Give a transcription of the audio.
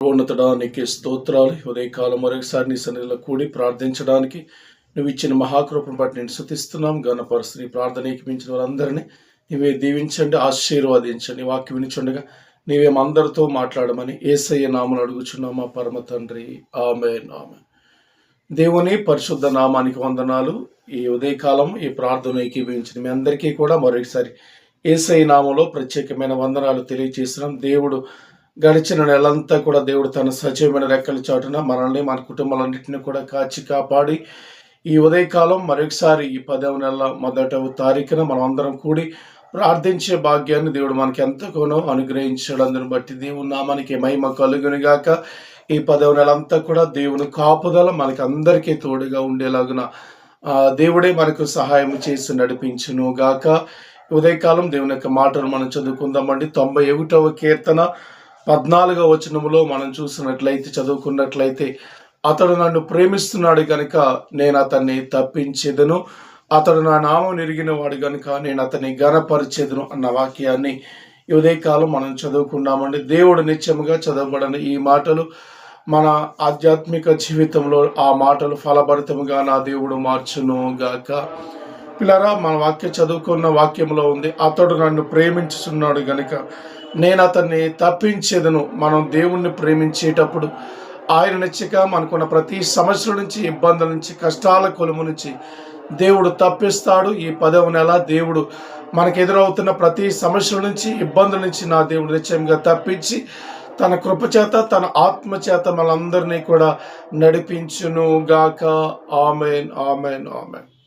ఉన్నతడానికి నీకే స్తోత్రాలు. ఉదయకాలం మరొకసారి నీ సన్నిధిలో కూడి ప్రార్థించడానికి నువ్వు ఇచ్చిన మహాకృపను బట్టి నేను శుతిస్తున్నాం గణపరుస్తుని ప్రార్థన ఏకిపించిన వారందరినీ నీవే దీవించండి ఆశీర్వాదించండి వాక్యం వినిచుండగా నీవేమందరితో మాట్లాడమని ఏసయ్య నామను అడుగుచున్నాం మా పరమ తండ్రి. ఆమె ఆమె దేవుని పరిశుద్ధ నామానికి వందనాలు. ఈ ఉదయకాలం ఈ ప్రార్థన ఏకీభవించిన మీ అందరికీ కూడా మరొకసారి ఏసై నామంలో ప్రత్యేకమైన వందనాలు తెలియజేసినాం దేవుడు గడిచిన నెలంతా కూడా దేవుడు తన సజీవమైన రెక్కల చాటున మనల్ని మన కుటుంబాలన్నింటినీ కూడా కాచి కాపాడి ఈ ఉదయకాలం మరొకసారి ఈ పదవ నెల మొదటవ తారీఖున మనం అందరం కూడి ప్రార్థించే భాగ్యాన్ని దేవుడు మనకి ఎంతగానో అనుగ్రహించడం బట్టి దేవుని నామానికి మహిమ కలుగునిగాక. ఈ పదవ నెల అంతా కూడా దేవుని కాపుదల మనకి అందరికీ తోడుగా ఉండేలాగున దేవుడే మనకు సహాయం చేసి నడిపించును గాక ఉదయకాలం దేవుని యొక్క మాటలు మనం చదువుకుందామండి. తొంభై ఒకటవ కీర్తన. పద్నాలుగవ వచనములో మనం చూసినట్లయితే చదువుకున్నట్లయితే అతడు నన్ను ప్రేమిస్తున్నాడు కనుక నేను అతన్ని తప్పించేదను. అతడు నా నామం ఎరిగిన వాడు కనుక నేను అతన్ని గనపరిచేదను అన్న వాక్యాన్ని ఇదే ఉదయకాలం మనం చదువుకున్నామండి. దేవుడు నిత్యముగా చదవబడని ఈ మాటలు మన ఆధ్యాత్మిక జీవితంలో ఆ మాటలు ఫలభరితముగా నా దేవుడు మార్చును గాక. పిల్లరా మన వాక్య చదువుకున్న వాక్యంలో ఉంది అతడు నన్ను ప్రేమించుతున్నాడు గనుక నేను అతన్ని తప్పించేదను. మనం దేవుణ్ణి ప్రేమించేటప్పుడు ఆయన నచ్చక మనకున్న ప్రతి సమస్యల నుంచి ఇబ్బందుల నుంచి కష్టాల కొలుము నుంచి దేవుడు తప్పిస్తాడు. ఈ పదవ నెల దేవుడు మనకు ఎదురవుతున్న ప్రతి సమస్యల నుంచి ఇబ్బందుల నుంచి నా దేవుడు నిశ్చయంగా తప్పించి తన కృపచేత తన ఆత్మచేత మనందరినీ కూడా నడిపించును గాక ఆమెన్ ఆమెన్ ఆమెన్.